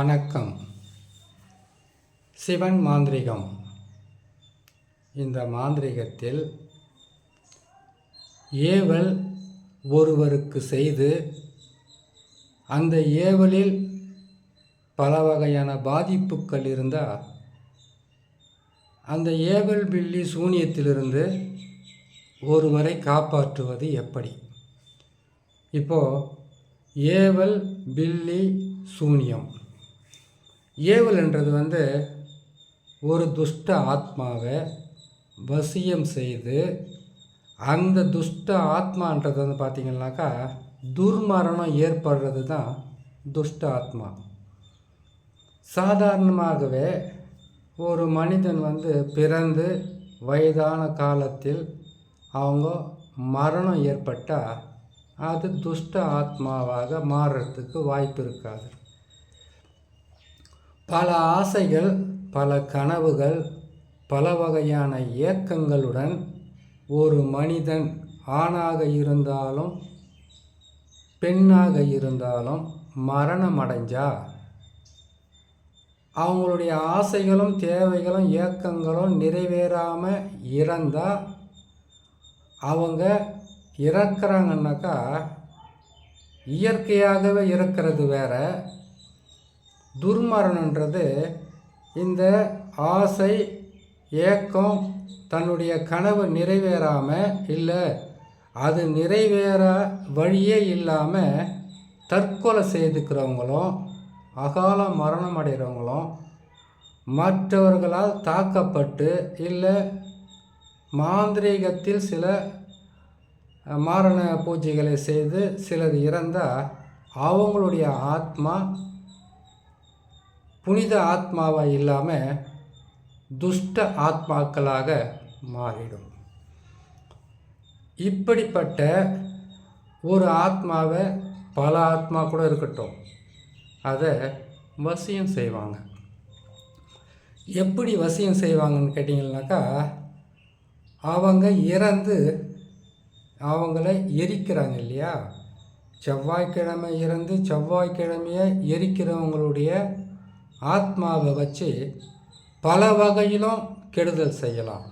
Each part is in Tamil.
வணக்கம். சிவன் மாந்திரிகம். இந்த மாந்திரிகத்தில் ஏவல் ஒருவருக்கு செய்து அந்த ஏவலில் பல வகையான பாதிப்புகள் இருந்தால் அந்த ஏவல் பில்லி சூனியத்திலிருந்து ஒருவரை காப்பாற்றுவது எப்படி? இப்போது ஏவல் பில்லி சூனியம். ஏவல்ன்றது வந்து ஒரு துஷ்ட ஆத்மாவை வசியம் செய்து அந்த துஷ்ட ஆத்மான்றது வந்து பார்த்திங்கனாக்கா துர்மரணம் ஏற்படுறது தான் துஷ்ட ஆத்மா. சாதாரணமாகவே ஒரு மனிதன் வந்து பிறந்து வயதான காலத்தில் அவங்க மரணம் ஏற்பட்டால் அது துஷ்ட ஆத்மாவாக மாறுறதுக்கு வாய்ப்பு இருக்காது. பல ஆசைகள் பல கனவுகள் பல வகையான இயக்கங்களுடன் ஒரு மனிதன் ஆணாக இருந்தாலும் பெண்ணாக இருந்தாலும் மரணம் அடைஞ்சா அவங்களுடைய ஆசைகளும் தேவைகளும் இயக்கங்களும் நிறைவேறாமல் இறந்தால் அவங்க இறக்குறாங்கன்னாக்கா இயற்கையாகவே இறக்கிறது வேற. துர்மரணன்றது இந்த ஆசை ஏக்கம் தன்னுடைய கனவு நிறைவேறாமல் இல்லை. அது நிறைவேற வழியே இல்லாமல் தற்கொலை செய்துக்கிறவங்களும் அகால மரணம் அடைகிறவங்களும் மற்றவர்களால் தாக்கப்பட்டு இல்லை மாந்திரீகத்தில் சில மாரண பூஜைகளை செய்து சிலர் இறந்தால் அவங்களுடைய ஆத்மா புனித ஆத்மாவாக இல்லாமல் துஷ்ட ஆத்மாக்களாக மாறிடும். இப்படிப்பட்ட ஒரு ஆத்மாவை பல ஆத்மா கூட இருக்கட்டும். அதை வசியம் செய்வாங்க. எப்படி வசியம் செய்வாங்கன்னு கேட்டிங்கன்னாக்கா அவங்க இறந்து அவங்கள எரிக்கிறாங்க இல்லையா? செவ்வாய்க்கிழமை இறந்து செவ்வாய்க்கிழமையை எரிக்கிறவங்களுடைய ஆத்மாவை வச்சு பல வகையிலும் கெடுதல் செய்யலாம்.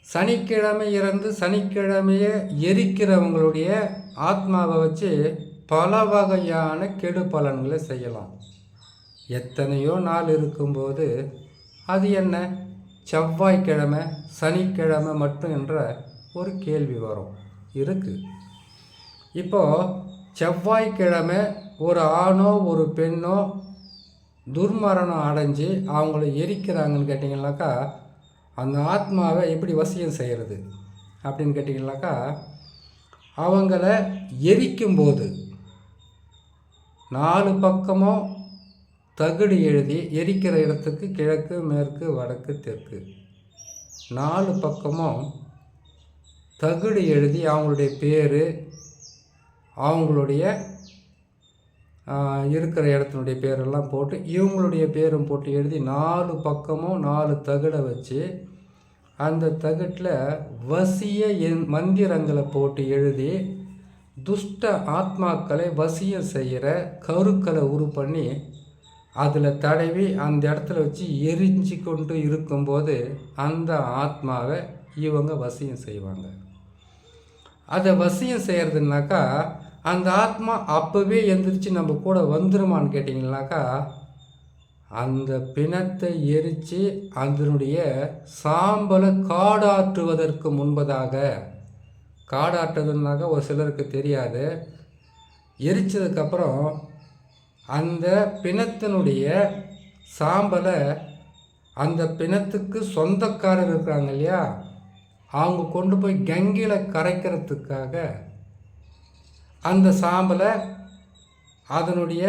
சனிக்கிழமை இறந்து சனிக்கிழமையே எரிக்கிறவங்களுடைய ஆத்மாவை வச்சு பல வகையான கெடு பலன்களை செய்யலாம். எத்தனையோ நாள் இருக்கும்போது அது என்ன? செவ்வாய்க்கிழமை சனிக்கிழமை மட்டும் என்ற ஒரு கேள்வி வரும். இருக்குது இப்போது செவ்வாய்க்கிழமை ஒரு ஆணோ ஒரு பெண்ணோ துர்மரணம் அடைஞ்சு அவங்கள எரிக்கிறாங்கன்னு கேட்டிங்கனாக்கா அந்த ஆத்மாவை எப்படி வசியம் செய்கிறது அப்படின்னு கேட்டிங்கனாக்கா அவங்கள எரிக்கும்போது நாலு பக்கமும் தகுடு எழுதி எரிக்கிற இடத்துக்கு கிழக்கு மேற்கு வடக்கு தெற்கு. நாலு பக்கமும் தகுடு எழுதி அவங்களுடைய பேர் அவங்களுடைய இருக்கிற இடத்தினுடைய பேரெல்லாம் போட்டு இவங்களுடைய பேரும் போட்டு எழுதி நாலு பக்கமும் நாலு தகடை வச்சு அந்த தகட்டில் வசிய என் மந்திரங்களை போட்டு எழுதி துஷ்ட ஆத்மாக்களை வசியம் செய்கிற கருக்களை உரு பண்ணி அதில் தடவி அந்த இடத்துல வச்சு எரிஞ்சு கொண்டு இருக்கும்போது அந்த ஆத்மாவை இவங்க வசியம் செய்வாங்க. அதை வசியம் செய்கிறதுனாக்கா அந்த ஆத்மா அப்போவே எந்திரிச்சு நம்ம கூட வந்துருமான்னு கேட்டிங்கனாக்கா அந்த பிணத்தை எரித்து அதனுடைய சாம்பலை காடாற்றுவதற்கு முன்பதாக காடாற்றுறதுனாக்கா ஒரு சிலருக்கு தெரியாது எரித்ததுக்கப்புறம் அந்த பிணத்தினுடைய சாம்பலை அந்த பிணத்துக்கு சொந்தக்காரர் இருக்கிறாங்க இல்லையா? அவங்க கொண்டு போய் கங்கையில் கரைக்கிறதுக்காக அந்த சாம்பலை அதனுடைய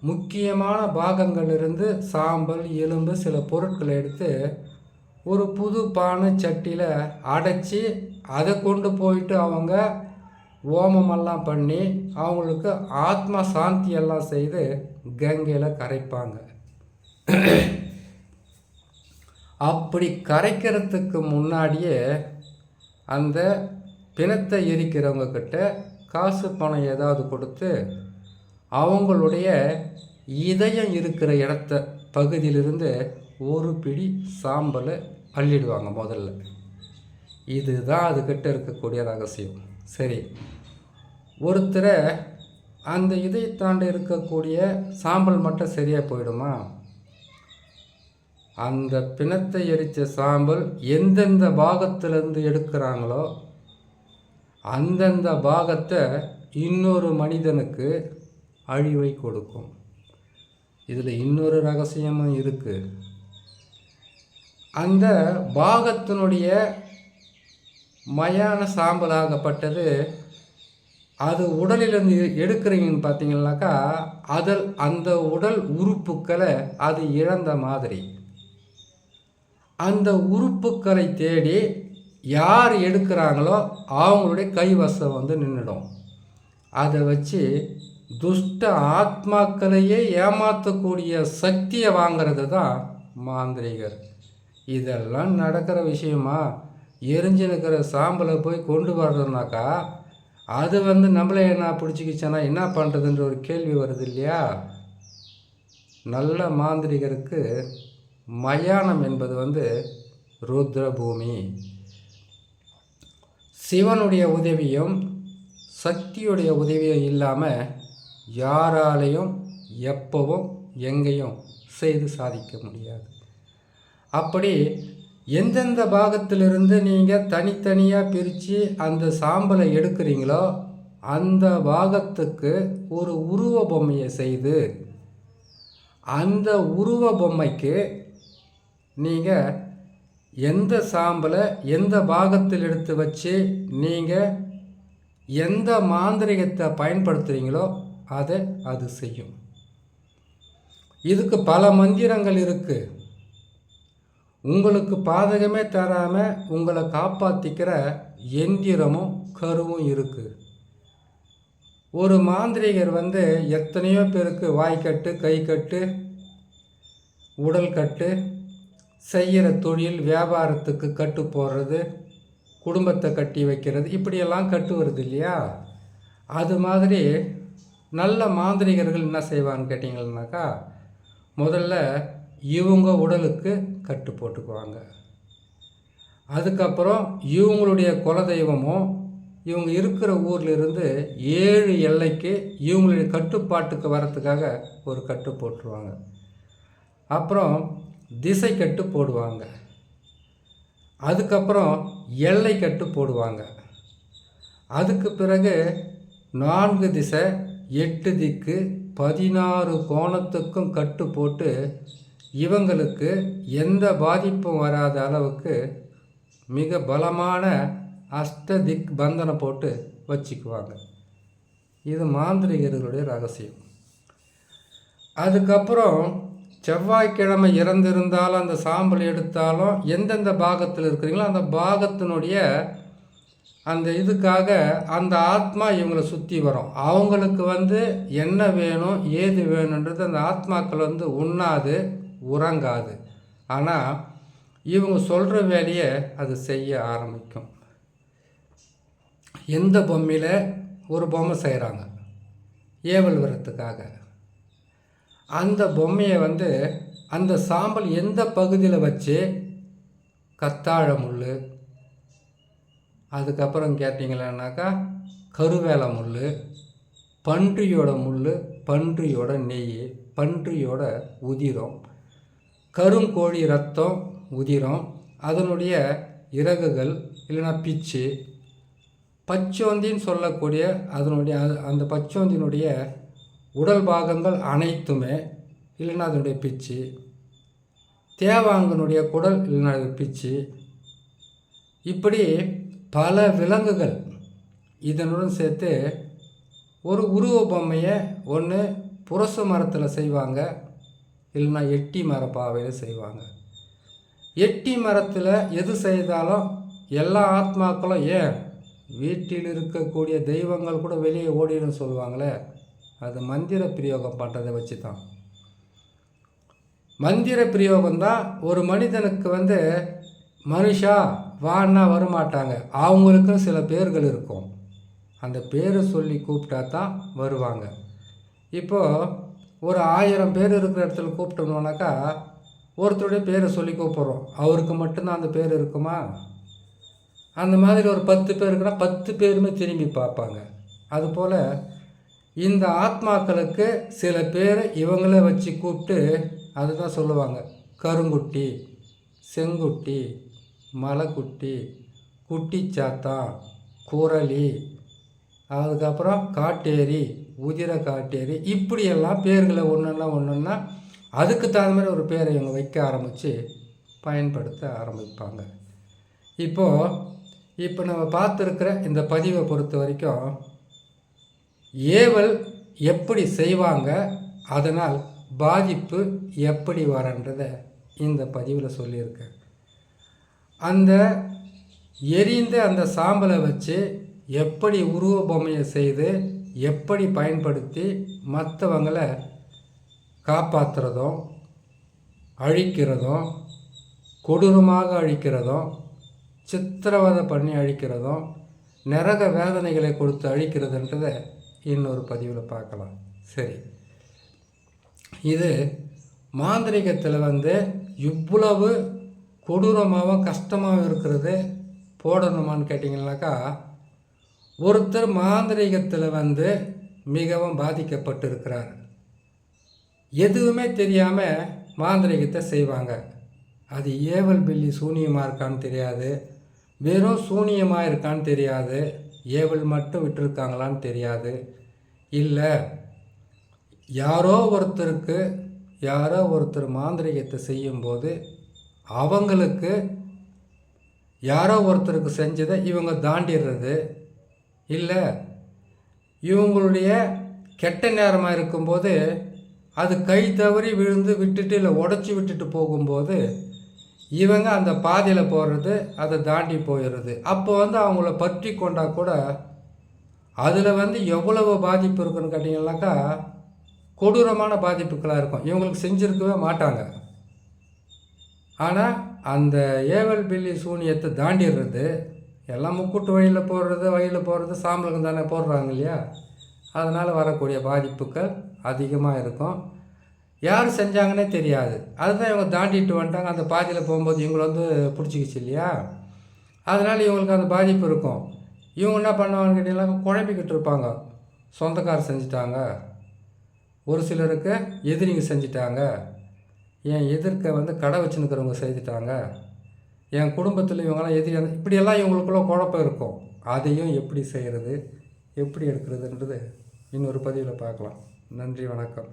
முக்கியமான பாகங்களிலிருந்து சாம்பல் எலும்பு சில பொருட்களை எடுத்து ஒரு புது பானை சட்டியில் அடைச்சி அதை கொண்டு போயிட்டு அவங்க ஓமமெல்லாம் பண்ணி அவங்களுக்கு ஆத்மா சாந்தி எல்லாம் செய்து கங்கையில் கரைப்பாங்க. அப்படி கரைக்கிறதுக்கு முன்னாடியே அந்த பிணத்தை எரிக்கிறவங்கக்கிட்ட காசு பணம் ஏதாவது கொடுத்து அவங்களுடைய இதயம் இருக்கிற இடத்த பகுதியிலிருந்து ஒரு பிடி சாம்பலை அள்ளிடுவாங்க முதல்ல. இதுதான் அதுக்கிட்ட இருக்கக்கூடிய ரகசியம். சரி. ஒருத்தரை அந்த இதயத்தாண்ட இருக்கக்கூடிய சாம்பல் மட்டும் சரியாக போயிடுமா? அந்த பிணத்தை எரித்த சாம்பல் எந்தெந்த பாகத்திலேருந்து எடுக்கிறாங்களோ அந்தந்த பாகத்தை இன்னொரு மனிதனுக்கு அழிவை கொடுக்கும். இதில் இன்னொரு ரகசியமும் இருக்குது அந்த பாகத்தினுடைய மயான சாம்பலாகப்பட்டது அது உடலிலிருந்து எடுக்கிறீங்கன்னு பார்த்தீங்கன்னாக்கா அதில் அந்த உடல் உறுப்புக்களை அது இழந்த மாதிரி. அந்த உறுப்புக்களை தேடி யார் எடுக்கிறாங்களோ அவங்களுடைய கைவசம் வந்து நின்றுடும் அதை வச்சு துஷ்ட ஆத்மாக்களையே ஏமாற்றக்கூடிய சக்தியை வாங்கிறது தான் மாந்திரிகர். இதெல்லாம் நடக்கிற விஷயமா? எரிஞ்சு நிற்கிற சாம்பலை போய் கொண்டு வர்றதுனாக்கா அது வந்து நம்மளே என்ன பிடிச்சிக்கிச்சேன்னா என்ன பண்ணுறதுன்ற ஒரு கேள்வி வருது இல்லையா? நல்ல மாந்திரிகருக்கு மயானம் என்பது வந்து ருத்ரபூமி. சிவனுடைய உதவியும் சக்தியுடைய உதவியும் இல்லாமல் யாராலையும் எப்பவும் எங்கேயும் செய்து சாதிக்க முடியாது. அப்படி எந்தெந்த பாகத்திலிருந்து நீங்கள் தனித்தனியாக பிரித்து அந்த சாம்பலை எடுக்கிறீங்களோ அந்த பாகத்துக்கு ஒரு உருவ பொம்மையை செய்து அந்த உருவ பொம்மைக்கு நீங்கள் எந்த சாம்பலை எந்த பாகத்தில் எடுத்து வச்சு நீங்கள் எந்த மாந்திரிகத்தை பயன்படுத்துகிறீங்களோ அதை அது செய்யும். இதுக்கு பல மந்திரங்கள் இருக்குது உங்களுக்கு பாதகமே தராமல் உங்களை காப்பாற்றிக்கிற எந்திரமும் கருவும் இருக்குது ஒரு மாந்திரிகர் வந்து எத்தனையோ பேருக்கு வாய்க்கட்டு கை கட்டு உடல் கட்டு செய்கிற தொழில் வியாபாரத்துக்கு கட்டு போடுறது குடும்பத்தை கட்டி வைக்கிறது இப்படியெல்லாம் கட்டு வருது இல்லையா? அது மாதிரி நல்ல மாந்திரிகர்கள் என்ன செய்வான்னு கேட்டிங்கன்னாக்கா முதல்ல இவங்க உடலுக்கு கட்டு போட்டுக்குவாங்க. அதுக்கப்புறம் இவங்களுடைய குலதெய்வமும் இவங்க இருக்கிற ஊர்லேருந்து ஏழு எல்லைக்கு இவங்களுடைய கட்டுப்பாட்டுக்கு வரத்துக்காக ஒரு கட்டு போட்டுருவாங்க. அப்புறம் திசை கட்டு போடுவாங்க. அதுக்கப்புறம் எல்லை கட்டு போடுவாங்க. அதுக்கு பிறகு நான்கு திசை எட்டு திக்கு பதினாறு கோணத்துக்கும் கட்டு போட்டு இவங்களுக்கு எந்த பாதிப்பும் வராத அளவுக்கு மிக பலமான அஷ்ட திக் பந்தனை போட்டு வச்சுக்குவாங்க. இது மாந்திரிகர்களுடைய ரகசியம். அதுக்கப்புறம் செவ்வாய்க்கிழமை இறந்திருந்தாலும் அந்த சாம்பல் எடுத்தாலும் எந்தெந்த பாகத்தில் இருக்கிறீங்களோ அந்த பாகத்தினுடைய அந்த இதுக்காக அந்த ஆத்மா இவங்களை சுற்றி வரும். அவங்களுக்கு வந்து என்ன வேணும் ஏது வேணுன்றது அந்த ஆத்மாக்கள் வந்து உண்ணாது உறங்காது. ஆனால் இவங்க சொல்கிற வேலையை அது செய்ய ஆரம்பிக்கும். எந்த பொம்மையில் ஒரு பொம்மை செய்கிறாங்க ஏவல் வரத்துக்காக. அந்த பொம்மையை வந்து அந்த சாம்பல் எந்த பகுதியில் வச்சு கத்தாழ முள் அதுக்கப்புறம் கேட்டிங்களேனாக்கா கருவேல முள் பன்றியோட முள் பன்றியோட நெய் பன்றியோட உதிரம் கருங்கோழி ரத்தம் உதிரம் அதனுடைய இறகுகள் இல்லைன்னா பிச்சு பச்சோந்தின்னு சொல்லக்கூடிய அதனுடைய அந்த பச்சோந்தினுடைய உடல் பாகங்கள் அனைத்துமே இல்லைன்னா அதனுடைய பிச்சு. தேவாங்கனுடைய குடல் இல்லைன்னா அது பிச்சு. இப்படி பல விலங்குகள் இதனுடன் சேர்த்து ஒரு உருவ பொம்மையை ஒன்று புரச மரத்தில் செய்வாங்க இல்லைன்னா எட்டி மரப்பாவையில் செய்வாங்க. எட்டி மரத்தில் எது செய்தாலும் எல்லா ஆத்மாக்களும் ஏன்? வீட்டில் இருக்கக்கூடிய தெய்வங்கள் கூட வெளியே ஓடிடும் சொல்லுவாங்களே. அது மந்திர பிரயோகம் பண்ணுறதை வச்சு தான் மந்திர பிரயோகம் தான் ஒரு மனிதனுக்கு வந்து மனுஷா வான்னா வரமாட்டாங்க. அவங்களுக்கும் சில பேர்கள் இருக்கும். அந்த பேரை சொல்லி கூப்பிட்டா தான் வருவாங்க. இப்போது ஒரு ஆயிரம் பேர் இருக்கிற இடத்துல கூப்பிட்டோம்னாக்கா ஒருத்தருடைய பேரை சொல்லி கூப்பிட்றோம். அவருக்கு மட்டும்தான் அந்த பேர் இருக்குமா? அந்த மாதிரி ஒரு பத்து பேர் இருக்குன்னா பத்து பேருமே திரும்பி பார்ப்பாங்க. அதுபோல் இந்த ஆத்மாக்களுக்கு சில பேர் இவங்கள வச்சு கூப்பிட்டு அதுதான் சொல்லுவாங்க. கருங்குட்டி செங்குட்டி மலைக்குட்டி குட்டிச்சாத்தான் குரளி அதுக்கப்புறம் காட்டேரி உதிர காட்டேரி இப்படியெல்லாம் பேர்களை ஒன்றுன்னா ஒன்றுன்னா அதுக்கு தகுந்த மாதிரி ஒரு பேரை இவங்க வைக்க ஆரம்பித்து பயன்படுத்த ஆரம்பிப்பாங்க. இப்போது இப்போ நம்ம பார்த்துருக்குற இந்த பதிவை பொறுத்த வரைக்கும் ஏவல் எப்படி செய்வாங்க? அதனால் பாதிப்பு எப்படி வரன்றதை இந்த பதிவில் சொல்லியிருக்கேன். அந்த எரிந்த அந்த சாம்பலை வச்சு எப்படி உருவ பொம்மையை செய்து எப்படி பயன்படுத்தி மற்றவங்களை காப்பாற்றுறதும் அழிக்கிறதும் கொடூரமாக அழிக்கிறதும் சித்திரவதை பண்ணி அழிக்கிறதும் நரக வேதனைகளை கொடுத்து அழிக்கிறதுன்றதை இன்னொரு பதிவில் பார்க்கலாம். சரி. இது மாந்திரிகத்தில் வந்து இவ்வளவு கொடூரமாகவும் கஷ்டமாகவும் இருக்கிறது போடணுமான்னு கேட்டிங்கனாக்கா ஒருத்தர் மாந்திரிகத்தில் வந்து மிகவும் பாதிக்கப்பட்டிருக்கிறார். எதுவுமே தெரியாமல் மாந்திரிகத்தை செய்வாங்க. அது ஏவல் பில்லி சூனியமாக இருக்கான்னு தெரியாது. வெறும் சூனியமாக இருக்கான்னு தெரியாது. ஏவல் மட்டும் விட்டுருக்காங்களான்னு தெரியாது. இல்லை யாரோ ஒருத்தருக்கு யாரோ ஒருத்தர் மாந்திரிகத்தை செய்யும்போது அவங்களுக்கு யாரோ ஒருத்தருக்கு செஞ்சதை இவங்க தாண்டிடுறது. இல்லை இவங்களுடைய கெட்ட நேரமாக இருக்கும்போது அது கை தவறி விழுந்து விட்டுட்டு இல்லை உடச்சி விட்டுட்டு போகும்போது இவங்க அந்த பாதையில் போகிறது அதை தாண்டி போயிடுறது அப்போ வந்து அவங்கள பற்றி கொண்டா கூட அதில் வந்து எவ்வளவு பாதிப்பு இருக்குன்னு கேட்டிங்கனாக்கா கொடூரமான பாதிப்புகளாக இருக்கும். இவங்களுக்கு செஞ்சுருக்கவே மாட்டாங்க. ஆனால் அந்த ஏவல் பில்லி சூனியத்தை தாண்டிடுறது எல்லாம் முக்கூட்டு வழியில் போடுறது வழியில் போடுறது சாம்பலுக்கு தானே போடுறாங்க இல்லையா? அதனால் வரக்கூடிய பாதிப்புகள் அதிகமாக இருக்கும். யார் செஞ்சாங்கன்னே தெரியாது. அதுதான் இவங்க தாண்டிட்டு வந்துட்டாங்க. அந்த பாதியில் போகும்போது இவங்களை வந்து பிடிச்சிக்கிச்சு இல்லையா? அதனால் இவங்களுக்கு அந்த பாதிப்பு இருக்கும். இவங்க என்ன பண்ணுவாங்கன்னு கேட்டிங்கன்னா குழம்பிக்கிட்டு இருப்பாங்க. சொந்தக்காரர் செஞ்சிட்டாங்க. ஒரு சிலருக்கு எதிரிங்க செஞ்சிட்டாங்க. என் எதிர்க்க வந்து கடை வச்சுன்னுக்கிறவங்க செஞ்சிட்டாங்க என் குடும்பத்தில் இவங்கெல்லாம் எதிரி இப்படியெல்லாம் இவங்களுக்குள்ள குழப்பம் இருக்கும். அதையும் எப்படி செய்கிறது எப்படி எடுக்கிறதுன்றது இன்னொரு பதிவில் பார்க்கலாம். நன்றி வணக்கம்.